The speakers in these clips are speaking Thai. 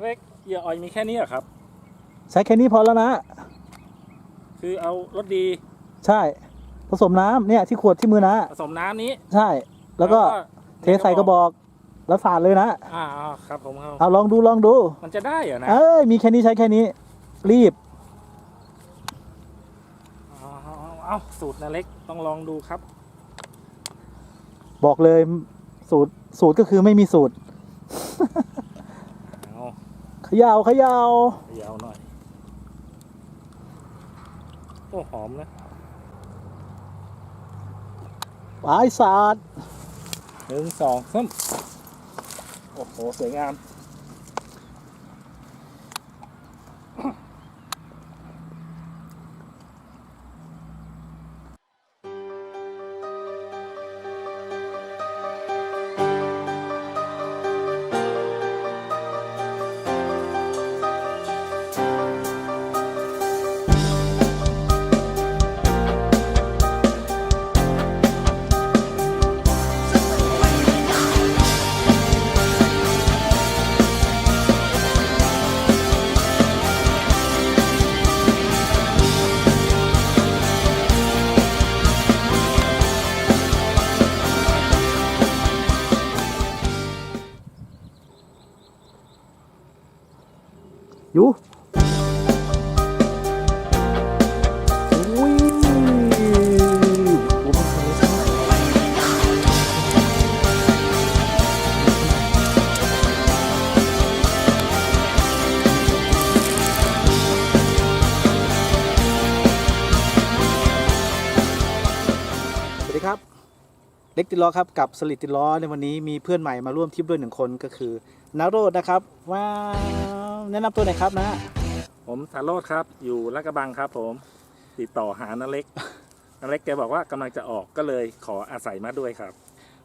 เล็กเหยื่อออยมีแค่นี้เหรอครับ ใช้แค่นี้พอแล้วนะ คือเอารสดีใช่ ผสมน้ำเนี่ยที่ขวดที่มือนะผสมน้ำนี้ใช่ แล้วก็เทใส่กระบอกแล้วสาดเลยนะ อ่าอ่าครับผมครับเอาลองดูลองดู มันจะได้เหรอนะเอ้ยมีแค่นี้ใช้แค่นี้ รีบ เอาเอาเอาเอาสูตรนาเล็กต้องลองดูครับ บอกเลยสูตรสูตรก็คือไม่มีสูตรเอาเขย่าเขย่าเดี๋ยวหน่อยโอ้หอมนะปลายสาดหนึ่งสองสามโอ้โห สวยงาม ดีครับเล็กติดล้อครับกับสลิดติดล้อในวันนี้มีเพื่อนใหม่มาร่วมทริปด้วยหนึ่งคนก็คือนาโรดนะครับว้าว แนะนำตัวหน่อยครับนะผมสารโรดครับอยู่ลาดกระบังครับ ผมติดต่อหานาเล็กนาเล็กแกบอกว่ากำลังจะออกก็เลยขออาศัยมาด้วยครับ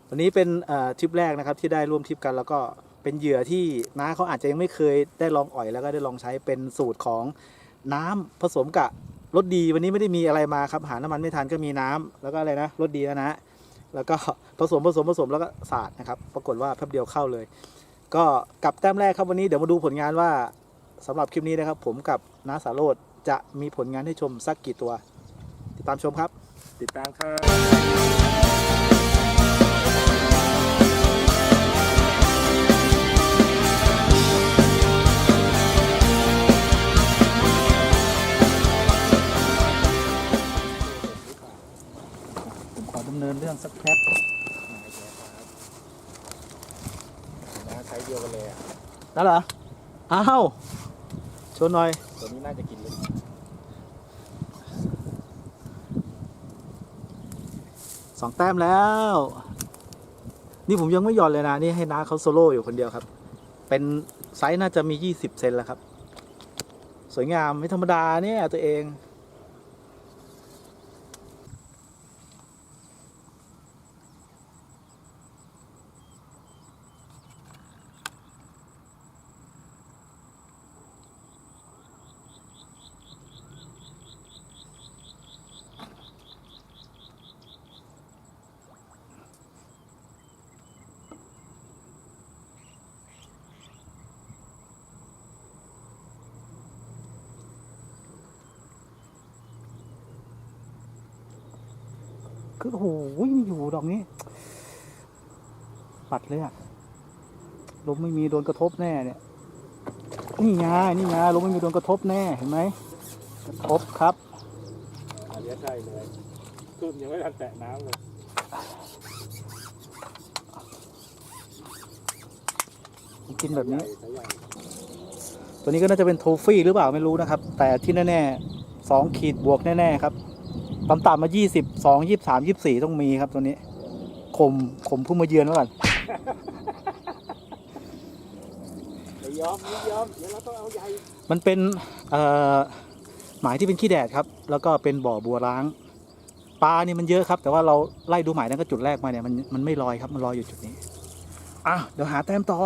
วันนี้เป็นเอ่อทริปแรกนะครับที่ได้ร่วมทริปกัน แล้วก็เป็นเหยื่อที่น้าเขาอาจจะยังไม่เคยได้ลองอ่อยแล้วก็ได้ลองใช้เป็นสูตรของน้ำผสมกับรสดีวันนี้ไม่ได้มีอะไรมาครับหาน้ำมันไม่ทันก็มีน้ำแล้วก็อะไรนะรสดีนะนะ แล้วก็ ผสมผสมผสมแล้วก็สาดนะครับ ปรากฏว่าแป๊บเดียวเข้าเลย ก็กลับแต้มแรกครับวันนี้เดี๋ยวมาดูผลงานว่าสำหรับคลิปนี้นะครับ ผมกับน้าสาโรดจะมีผลงานให้ชมสักกี่ตัว ติดตามชมครับ ติดตามครับ แล้วเหรอ อ้าวชวนหน่อย ตัวนี้น่าจะกินเลยสองแต้มแล้ว นี่ผมยังไม่หย่อนเลยนะ นี่ให้น้าเขาโซโล่อยู่คนเดียวครับ เป็นไซส์น่าจะมี 20 เซนแล้วครับ สวยงามไม่ธรรมดาเนี่ยตัวเอง คือโอ้โหไม่อยู่ดอกนี้ ปัดเลยอะลมไม่มีโดนกระทบแน่เนี่ย นี่ไงนี่ไงลมไม่มีโดนกระทบแน่เห็นไหมกระทบครับอันนี้ใช่เลยคือยังไม่ทันแตะน้ำเลยกินแบบนี้ใช้ใหญ่ตัวนี้ก็น่าจะเป็นโทฟี่หรือเปล่าไม่รู้นะครับ แต่ที่แน่ๆสองขีดบวกแน่ๆครับ ต่ำๆมายี่สิบสองยี่สามยี่สี่ต้องมีครับตัวนี้ข่มข่มผู้มาเยือนไว้ก่อนไม่ยอมไม่ยอมเดี๋ยวเราต้องเอาใหญ่มันเป็นเอ่อหมายที่เป็นขี้แดดครับ แล้วก็เป็นบ่อบัวร้างปลานี่มันเยอะครับ แต่ว่าเราไล่ดูหมายนั้นก็จุดแรกมาเนี่ยมันมันไม่ลอยครับมันลอยอยู่จุดนี้อะเดี๋ยวหาแต้มต่อ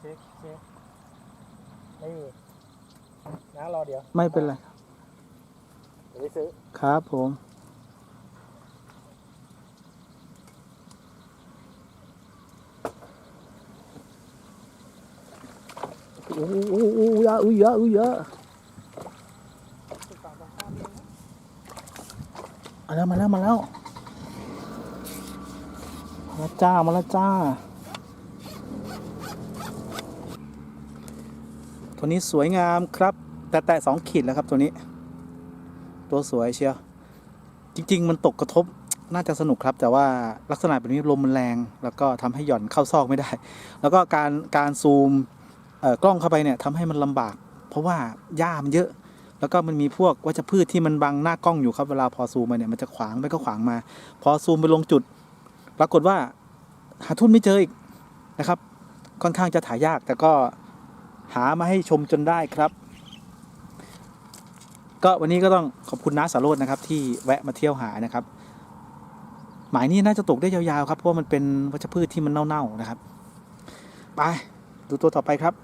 เช็คเช็คเช็คเช็คเช็คเช็คเช็คนี่นนะรอเดี๋ยวไม่เป็นไรเดี๋ยวไปซื้อครับผมโอ้โหโอ้โหอยาอุ้ยอยาอุ้ยอยามาแล้วมาแล้วมาแล้วมาแล้วจ้ามาแล้วจ้า ตัวนี้สวยงามครับ แต่แต่สองขีดแล้วครับตัวนี้ ตัวสวยเชียว จริง ๆ มันตกกระทบน่าจะสนุกครับ แต่ว่าลักษณะแบบนี้ลมมันแรง แล้วก็ทำให้หย่อนเข้าซอกไม่ได้ แล้วก็การการซูมเอ่อกล้องเข้าไปเนี่ยทำให้มันลำบาก เพราะว่าหญ้ามันเยอะ แล้วก็มันมีพวกวัชพืชที่มันบังหน้ากล้องอยู่ครับเวลาพอซูมไปเนี่ยมันจะขวางไปก็ขวางมา พอซูมไปลงจุด ปรากฏว่าหาทุ่นไม่เจออีกนะครับ ค่อนข้างจะถ่ายยากแต่ก็ หามาให้ชมจนได้ครับ ก็วันนี้ก็ต้องขอบคุณน้าสาโรจน์นะครับ ที่แวะมาเที่ยวหานะครับ หมายนี้น่าจะตกได้ยาวๆครับเพราะมันเป็นวัชพืชที่มันเน่าๆนะครับ ไปดูตัวต่อไปครับ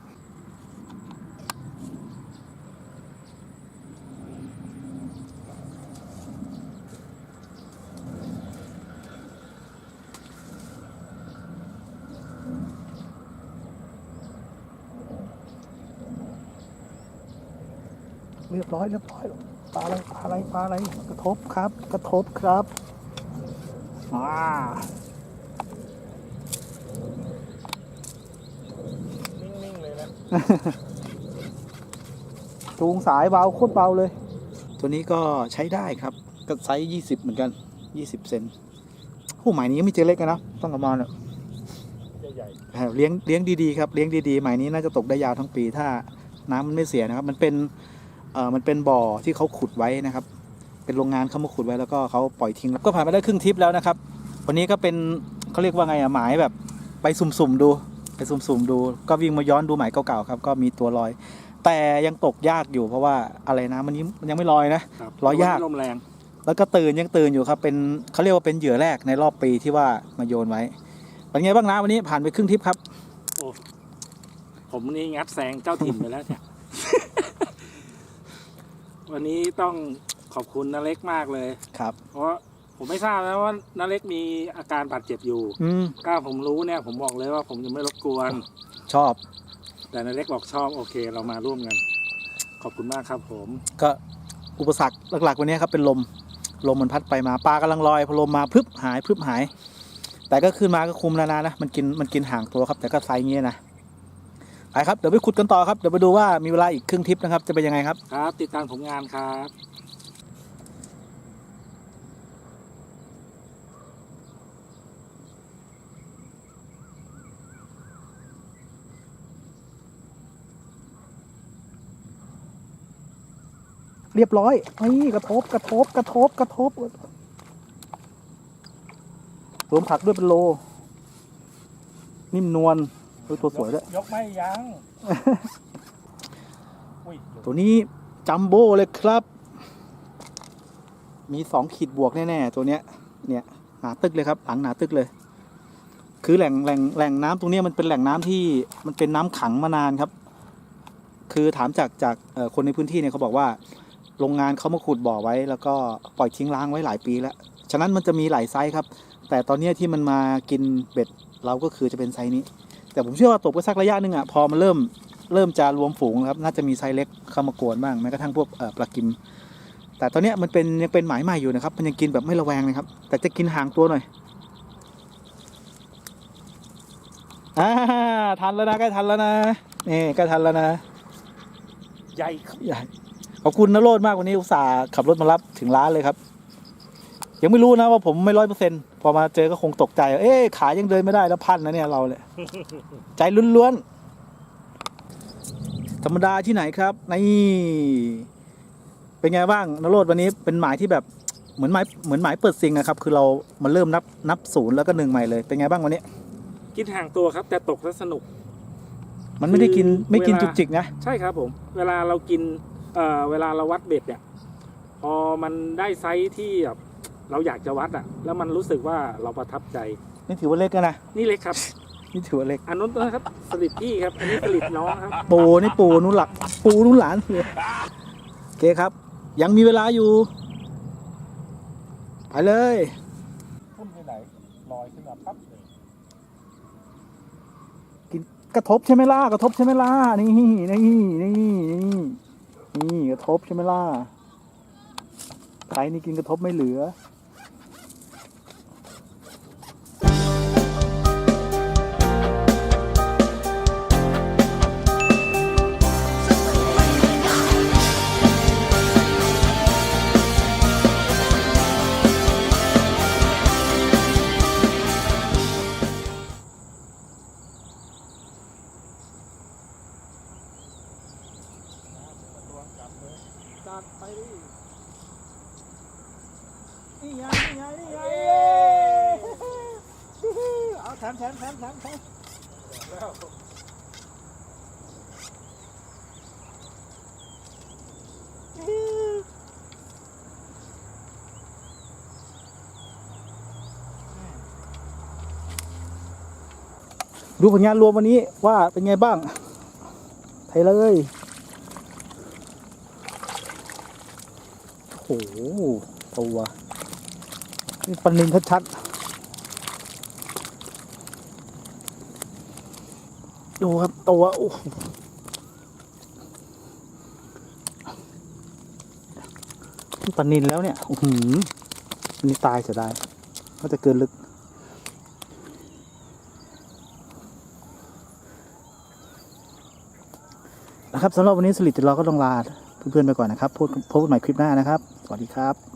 ยบร้อยเรียบร้อยปลาอะไรปลาอะไรปลาอะไรกระทบครับ กระทบครับอ่านิ่งๆเลยนะจูงสายเบาโคตรเบาเลย ตัวนี้ก็ใช้ได้ครับก็ไซส์ยี่สิบเหมือนกันยี่สิบเซนผู้หมายนี้ยังไม่เจอเล็กกันนะต้องกระมาณเนี่ยใหญ่เอ่อเลี้ยงเลี้ยงดีๆครับเลี้ยงดีๆหมายนี้น่าจะตกได้ยาวทั้งปีถ้าน้ำมันไม่เสียนะครับ มันเป็น เอ่อมันเป็นบ่อที่เขาขุดไว้นะครับ เป็นโรงงานเขามาขุดไว้แล้วก็เขาปล่อยทิ้งแล้วก็ผ่านไปได้ครึ่งทริปแล้วนะครับ วันนี้ก็เป็นเขาเรียกว่าไงอะหมายแบบไปสุ่มๆดูไปสุ่มๆดู ก็วิ่งมาย้อนดูหมายเก่าๆครับ ก็มีตัวลอย แต่ยังตกยากอยู่เพราะว่าอะไรนะมันยังมันยังไม่ลอยนะๆครับร้อยยากลมแรง แล้วก็ตื่นยังตื่นอยู่ครับเป็นเขาเรียกว่าเป็นเหยื่อแรกในรอบปีที่ว่ามาโยนไว้เป็นไงบ้างนะวันนี้ผ่านไปครึ่งทริปครับผมนี่งัดแซงเจ้าถิ่นไปแล้วเนี่ย วันนี้ต้องขอบคุณนาเล็กมากเลย ครับ เพราะผมไม่ทราบนะว่านาเล็กมีอาการบาดเจ็บอยู่อืมถ้าผมรู้เนี่ย ผมบอกเลยว่าผมจะไม่รบกวน ชอบ แต่นาเล็กบอกชอบโอเค เรามาร่วมกัน ขอบคุณมากครับ ผมก็อุปสรรคหลัก ๆ วันนี้ครับเป็นลม ลมมันพัดไปมาปลากำลังลอยพอลมมาพรึบหายพรึบหาย แต่ก็ขึ้นมาก็คุมแล้วนะนะมันกินมันกินห่างตัวครับ แต่ก็ไซส์เงี้ยนะ ไปครับเดี๋ยวไปขุดกันต่อครับเดี๋ยวไปดูว่ามีเวลาอีกครึ่งทริปนะครับ จะเป็นยังไงครับ ครับ ติดตามผลงานครับเรียบร้อยนี่กระทบกระทบกระทบกระทบรวมผักด้วยเป็นโล นิ่มนวล โอ้ยตัวสวยด้วย ยกไม่ยั้งอุ้ยตัวนี้จัมโบ้เลยครับ มีสองขีดบวกแน่ๆตัวเนี้ย เนี่ยหนาตึกเลยครับ หลังหนาตึกเลย คือแหล่งแหล่งแหล่งน้ำตรงเนี้ยมันเป็นแหล่งน้ำที่มันเป็นน้ำขังมานานครับ คือถามจากจากเอ่อคนในพื้นที่เนี่ยเขาบอกว่าโรงงานเขามาขุดบ่อไว้ แล้วก็ปล่อยทิ้งร้างไว้หลายปีแล้ว ฉะนั้นมันจะมีหลายไซส์ครับ แต่ตอนเนี้ยที่มันมากินเบ็ดเราก็คือจะเป็นไซส์นี้ แต่ผมเชื่อว่าตกไปสักระยะหนึ่งอะพอมันเริ่มเริ่มจะรวมฝูงแล้วครับน่าจะมีไซส์เล็กเข้ามากวนบ้างแม้กระทั่งพวกเอ่อปลากิม แต่ตอนเนี้ยมันเป็นยังเป็นหมายใหม่อยู่นะครับ มันยังกินแบบไม่ระแวงนะครับ แต่จะกินห่างตัวหน่อยอ่าทันแล้วนะใกล้ทันแล้วนะนี่ใกล้ทันแล้วนะใหญ่ครับใหญ่ขอบคุณนโรดมากวันนี้อุตส่าห์ขับรถมารับถึงร้านเลยครับ ยังไม่รู้นะว่าผมไม่ร้อยเปอร์เซ็นต์พอมาเจอก็คงตกใจ เอ๊ะขายังเดินไม่ได้แล้วพันนะเนี่ยเราเลยใจล้วนๆธรรมดาที่ไหนครับนี่เป็นไงบ้างนโรดวันนี้เป็นหมายที่แบบเหมือนหมายเหมือนหมายเปิดซิงนะครับ คือเรามาเริ่มนับนับศูนย์แล้วก็หนึ่งใหม่เลยเป็นไงบ้างวันนี้ กินห่างตัวครับแต่ตกแล้วสนุก มันไม่ได้กินคือไม่กินเวลาจุกจิกนะใช่ครับผม เวลาเรากินเอ่อเวลาเราวัดเบ็ดเนี่ยพอมันได้ไซส์ที่แบบ เราอยากจะวัดอะแล้วมันรู้สึกว่าเราประทับใจ นี่ถือว่าเล็กแล้วนะ นี่เล็กครับ นี่ถือว่าเล็ก อันนู้นนะครับสลิดพี่ครับ อันนี้สลิดน้องครับ ปูนี่ปูนู้นหลัก ปูนู้นหลานเลยโอเคครับ ยังมีเวลาอยู่ ไปเลยพุ่นไปไหนลอยขึ้นมาปั๊บเลยกระทบใช่ไหมล่ะ กระทบใช่ไหมล่ะ นี่นี่นี่นี่นี่กระทบใช่ไหมล่ะใครนี่กินกระทบไม่เหลือ ไงนี่ไงนี่ไงเอาแถมแถมแถมแถมแถมแล้วดูผลงานรวมวันนี้ว่าเป็นไงบ้าง ไทยเลยโอ้โหตัว นี่ปันนินชัดๆดูครับตัวโอ้โปันนินแล้วเนี่ยอื้อหืออันนี้ตายเสียดายก็จะเกินลึก นะครับสำหรับวันนี้สลิดเราก็ต้องลาเพื่อนๆไปก่อนนะครับพบกันใหม่คลิปหน้านะครับ สวัสดีครับ